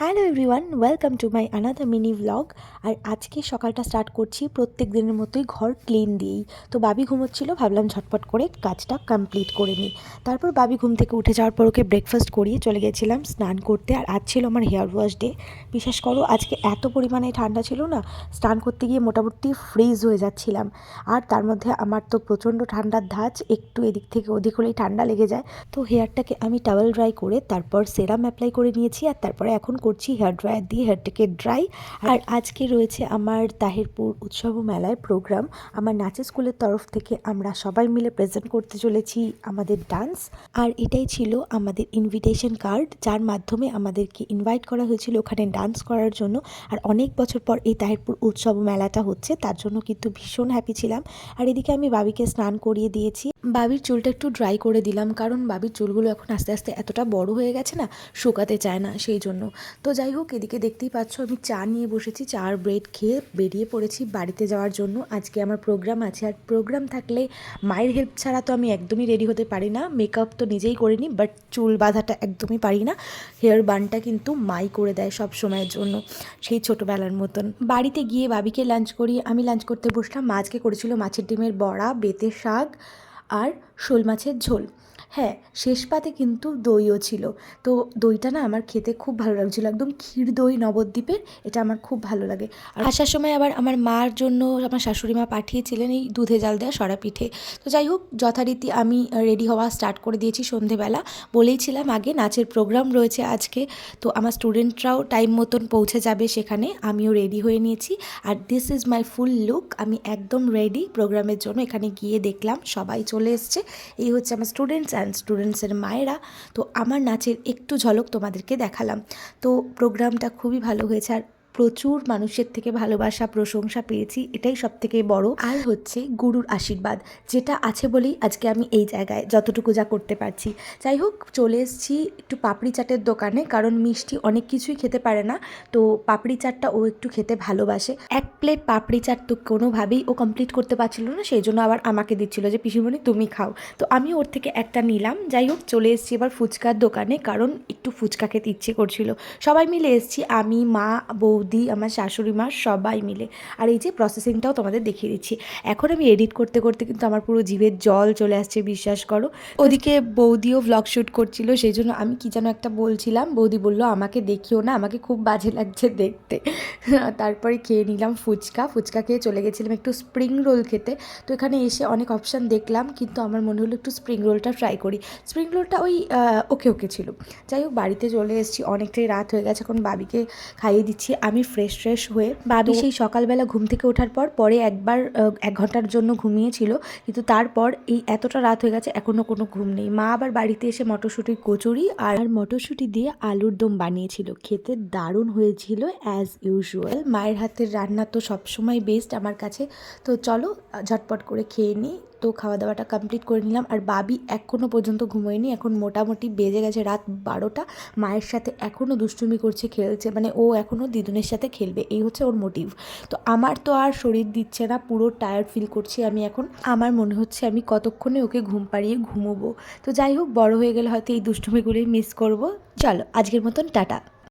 Hello everyone welcome to my another mini vlog আর আজকে সকালটা start করছি প্রত্যেক দিনের মতোই ঘর ক্লিন দিয়েই। তো বাবি ঘুমোচ্ছিল, ভাবলাম ঝটপট করে কাজটা কমপ্লিট করে নিই। তারপর বাবি ঘুম থেকে উঠে যাওয়ার পর ওকে ব্রেকফাস্ট করিয়ে চলে গেছিলাম স্নান করতে। আর আজ ছিল আমার হেয়ার ওয়াশ ডে বিশেষ করো, আজকে এত পরিমাণে ঠান্ডা ছিল না, স্নান করতে গিয়ে মোটামুটি ফ্রিজ হয়ে যাচ্ছিলাম। আর তার মধ্যে আমার তো প্রচণ্ড ঠান্ডার ধাঁচ, একটু এদিক থেকে ওদিক হলেই ঠান্ডা লেগে যায়। তো হেয়ারটাকে আমি টাওয়েল ড্রাই করে তারপর সেরাম অ্যাপ্লাই করে নিয়েছি আর তারপরে এখন করছি হেয়ার ড্রায়ার দিয়ে হেয়ারটাকে ড্রাই আর আজকে রয়েছে আমার তাহিরপুর উৎসব মেলায় প্রোগ্রাম আমার নাচের স্কুলের তরফ থেকে আমরা সবাই মিলে প্রেজেন্ট করতে চলেছি আমাদের ডান্স আর এটাই ছিল আমাদের ইনভিটেশন কার্ড যার মাধ্যমে আমাদেরকে ইনভাইট করা হয়েছিল ওখানে ডান্স করার জন্য। আর অনেক বছর পর এই তাহিরপুর উৎসব মেলাটা হচ্ছে, তার জন্য কিন্তু ভীষণ হ্যাপি ছিলাম। আর এদিকে আমি বাবিকে স্নান করিয়ে দিয়েছি। বাবির চুলটা একটু ড্রাই করে দিলাম, কারণ বাবির চুলগুলো এখন আস্তে আস্তে এতটা বড় হয়ে গেছে না, শুকাতে চায় না, সেই জন্য। তো যাই হোক, এদিকে দেখতেই পাচ্ছ আমি চা নিয়ে বসেছি। চা আর ব্রেড খেয়ে বেরিয়ে পড়েছি বাড়িতে যাওয়ার জন্য। আজকে আমার প্রোগ্রাম আছে। আর প্রোগ্রাম থাকলে মায়ের হেল্প ছাড়া তো আমি একদমই রেডি হতে পারি না। মেকআপ তো নিজেই করিনি বাট চুল বাঁধাটা একদমই পারি না। হেয়ার বানটা কিন্তু মাই করে দেয় সব সময়ের জন্য, সেই ছোটোবেলার মতন। বাড়িতে গিয়ে বাবিকে লাঞ্চ করি। আমি লাঞ্চ করতে বসলাম। মা আজকে করেছিল মাছের ডিমের বড়া, বেতের শাক আর শোল মাছের ঝোল। হ্যাঁ শেষ পাতে কিন্তু দইও ছিল। তো দইটা না আমার খেতে খুব ভালো লাগছিল। একদম ক্ষীর দই নবদ্বীপের, এটা আমার খুব ভালো লাগে। আর আসার সময় আবার আমার মার জন্য আমার শাশুড়ি মা পাঠিয়েছিলেন এই দুধে জাল দেওয়া সরা পিঠে। তো যাই হোক, যথারীতি আমি রেডি হওয়া স্টার্ট করে দিয়েছি সন্ধেবেলা। বলেইছিলাম আগে নাচের প্রোগ্রাম রয়েছে আজকে। তো আমার স্টুডেন্টরাও টাইম মতন পৌঁছে যাবে সেখানে। আমিও রেডি হয়ে নিয়েছি। আর this is my full look আমি একদম রেডি প্রোগ্রামের জন্য এখানে গিয়ে দেখলাম সবাই চলে এসছে। এই হচ্ছে আমার স্টুডেন্টস অ্যান্ড স্টুডেন্টসের মায়েরা। তো আমার নাচের একটু ঝলক তোমাদেরকে দেখালাম। তো প্রোগ্রামটা খুবই ভালো হয়েছে। আর প্রচুর মানুষের থেকে ভালোবাসা, প্রশংসা পেয়েছি, এটাই সব থেকে বড়। আর হচ্ছে গুরুর আশীর্বাদ, যেটা আছে বলেই আজকে আমি এই জায়গায় যতটুকু যা করতে পারছি। যাই হোক, চলে এসেছি একটু পাপড়ি চাটের দোকানে, কারণ মিষ্টি অনেক কিছুই খেতে পারে না, তো পাপড়ি চাটটা ও একটু খেতে ভালোবাসে। এক প্লেট পাপড়ি চাট তো কোনোভাবেই ও কমপ্লিট করতে পারছিল না, সেই জন্য আবার আমাকে দিচ্ছিল যে, পিসিমণি, তুমি খাও। তো আমি ওর থেকে একটা নিলাম। যাই হোক, চলে এসেছি এবার ফুচকার দোকানে, কারণ একটু ফুচকা খেতে ইচ্ছে করছিল। সবাই মিলে এসেছি, আমি, মা, বৌদি আমার শাশুড়ি মা সবাই মিলে। আর এই যে প্রসেসিংটাও তোমাদের দেখিয়ে দিচ্ছি। এখন আমি এডিট করতে করতে কিন্তু আমার পুরো জিভের জল চলে আসছে, বিশ্বাস করো। ওদিকে বৌদিও ভ্লগ শ্যুট করছিল, সেই জন্য আমি কি যেন একটা বলছিলাম। বৌদি বলল, আমাকে দেখিও না, আমাকে খুব বাজে লাগছে দেখতে। তারপরে খেয়ে নিলাম ফুচকা। ফুচকা খেয়ে চলে গেছিলাম একটু স্প্রিং রোল খেতে। তো এখানে এসে অনেক অপশান দেখলাম, কিন্তু আমার মনে হলো একটু স্প্রিং রোলটা ট্রাই করি। স্প্রিং রোলটা ওই ওকে ওকে ছিল। যাই হোক, বাড়িতে চলে এসেছি। অনেকটাই রাত হয়ে গেছে, এখন বাবিকে খাইয়ে দিচ্ছি। আমি ফ্রেশ ফ্রেশ হয়ে বাবি সেই সকালবেলা ঘুম থেকে ওঠার পর পরে একবার এক ঘণ্টার জন্য ঘুমিয়েছিল। কিন্তু তারপর এই এতটা রাত হয়ে গেছে এখনও কোনো ঘুম নেই। মা আবার বাড়িতে এসে মটরশুঁটির কচুরি আর মটরশুঁটি দিয়ে আলুর দম বানিয়েছিল। খেতে দারুণ হয়েছিল অ্যাজ ইউজুয়াল মায়ের হাতের রান্না তো সবসময় বেস্ট আমার কাছে। তো চলো ঝটপট করে খেয়ে নিই। তো খাওয়া দাওয়াটা কমপ্লিট করে নিলাম। আর বাবি এখনও পর্যন্ত ঘুমোয়নি। এখন মোটামুটি বেজে গেছে রাত বারোটা। মায়ের সাথে এখনও দুষ্টুমি করছে, খেলছে। মানে ও এখনও দিদুনের সাথে খেলবে। এই হচ্ছে ওর মোটিভ তো আমার তো আর শরীর দিচ্ছে না, পুরো টায়ার্ড ফিল করছি আমি এখন। আমার মনে হচ্ছে আমি কতক্ষণে ওকে ঘুম পাড়িয়ে ঘুমোবো। তো যাই হোক, বড় হয়ে গেলে হয়তো এই দুষ্টুমিগুলোই মিস করব। চলো, আজকের মতন টাটা।